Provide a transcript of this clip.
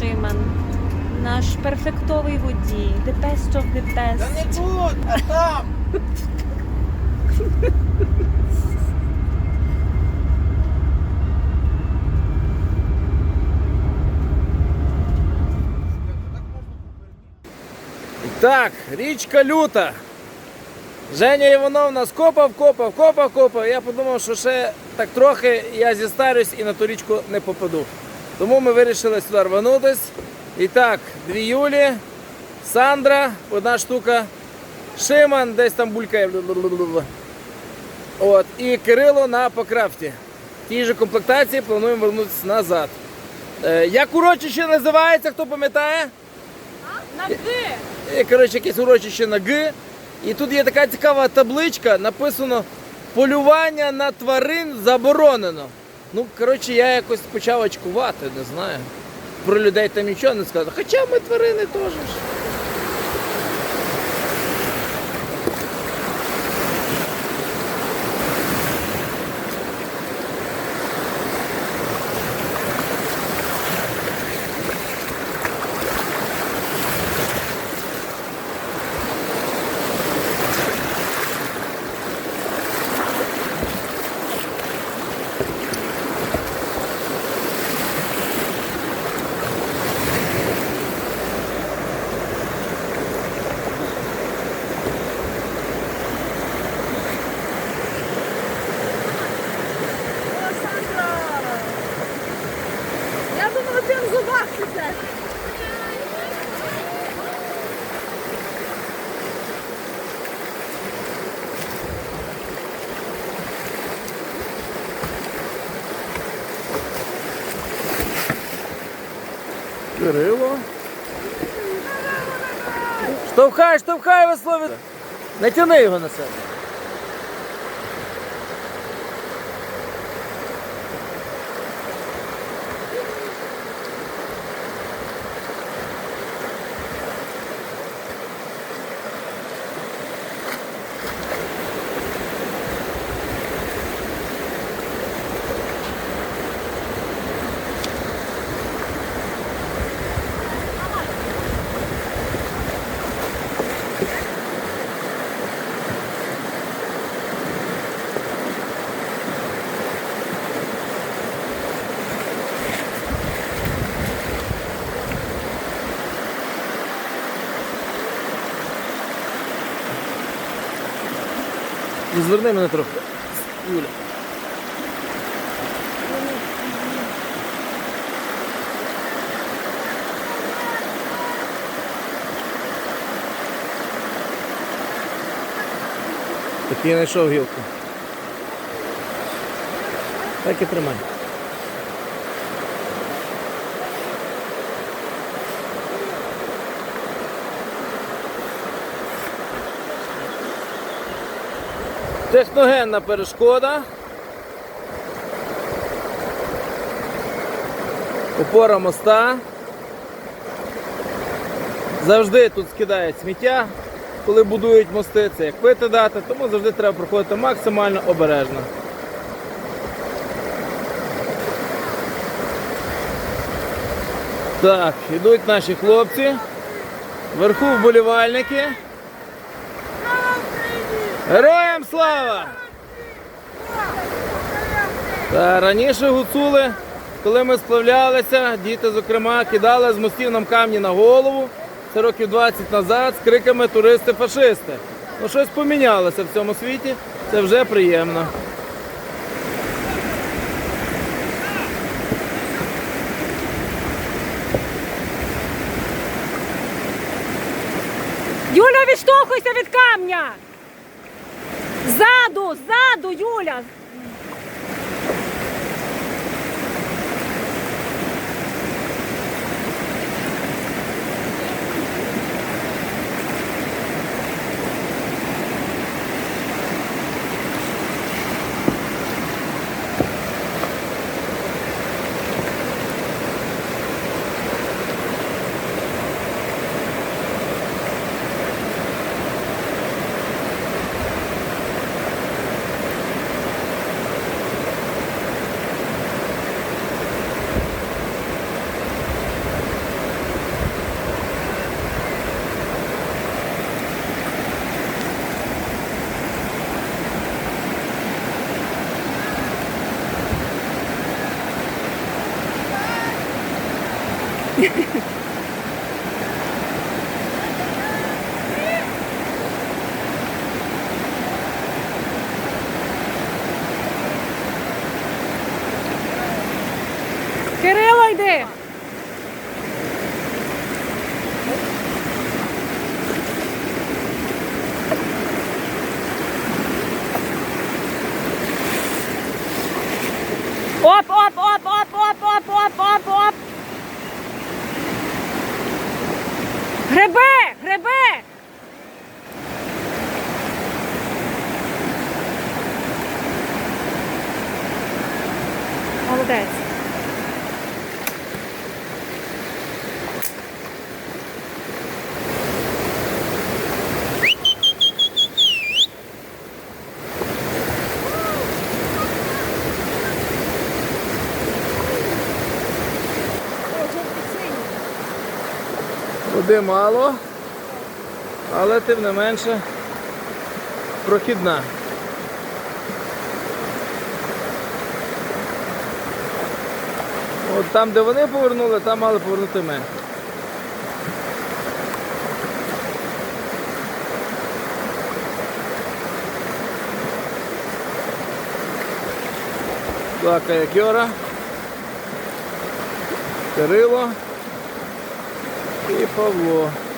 Шиман. Наш перфектовий водій. The best of the Та не тут, а там. Так, річка люта. Женя Івановна скопав, копав, копав, копав. Я подумав, що ще так трохи я зістарюсь і на ту річку не попаду. Тому ми вирішили сюди рванутись. І так, дві Юлі, Сандра, одна штука, Шиман, десь там булькає. От, і Кирило на покрафті. Тій же комплектації плануємо вернутися назад. Е, як урочище називається, хто пам'ятає? Е, коротше, якесь урочище на Г. І тут є така цікава табличка, написано полювання на тварин заборонено. Ну, коротше, я якось почав очкувати, не знаю. Про людей там нічого не сказав. Хоча ми тварини теж. Кирило. Штовхай, штовхай весло Натяни його на себе. Зверни мене трохи. Юля. Такий знайшов гілку. Так і тримай. Техногенна перешкода. Опора моста. Завжди тут скидають сміття, коли будують мости, це як пити дати, тому завжди треба проходити максимально обережно. Так, йдуть наші хлопці. Вверху вболівальники. Героям слава! Та раніше гуцули, коли ми сплавлялися, діти, зокрема, кидали з мостів нам камні на голову. Це років 20 назад з криками туристи-фашисти. Ну щось помінялося в цьому світі, це вже приємно. Юля, відштовхуйся від камня! Ззаду, ззаду, Юля! Yeah. Води мало, але тим не менше прохідна. От там, де вони повернули, там мали повернути ми. Два каякера. Кирило e favor.